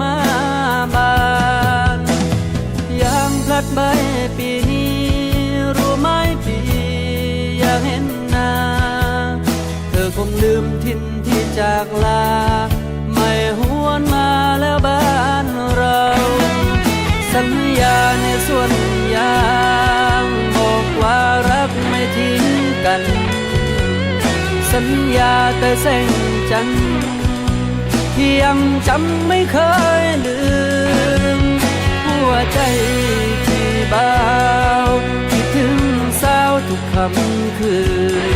มาบานยามพลัดใบปีนี้ รู้ไหมพี่อยากเห็นหน้า เธอคงลืมทินที่จากลา ไม่หวนมาแล้วบ้านเรา สัญญาในส่วนยางบอกว่ารักไม่ทิ้งกัน สัญญาแต่แสงจันทร์ ยังจำไม่เคยลืม หัวใจที่บาวคิดถึงสาวทุกคำคืน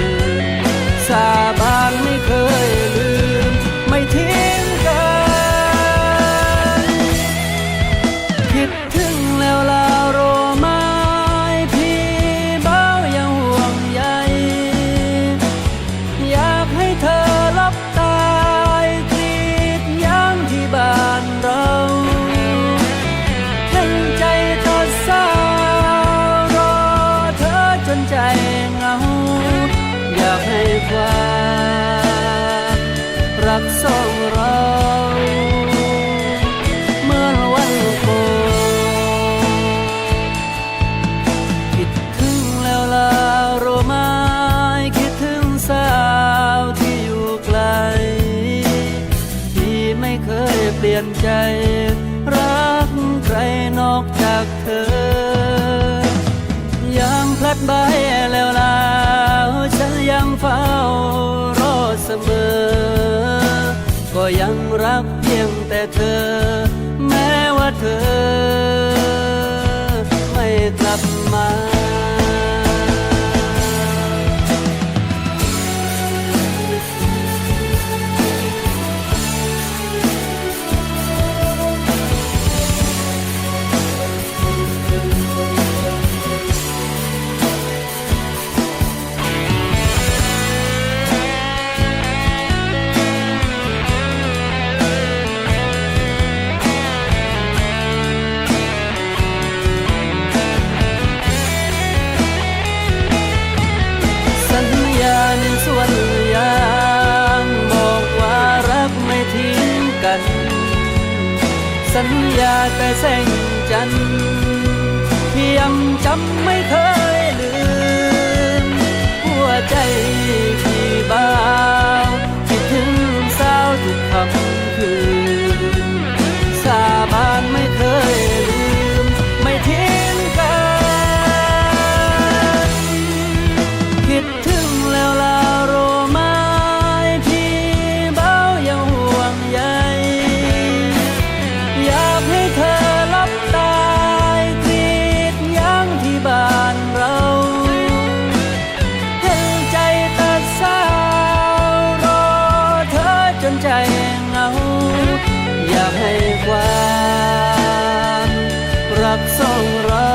ความรักสองเรา เมื่อวันก่อนคิดถึงแล้วลาโรไม้คิดถึงสาวที่อยู่ไกล ที่ไม่เคยเปลี่ยนใจ รักใครนอกจากเธอยามพลัดใบแล้วลา ยังเฝ้ารอเสมอ ก็ยังรักเพียงแต่เธอ แม้ว่าเธอ ไม่กลับมา สัญญาแต่แสงจันทร์ที่ยังจำไม่เคยลืมหัวใจ รักสองเรา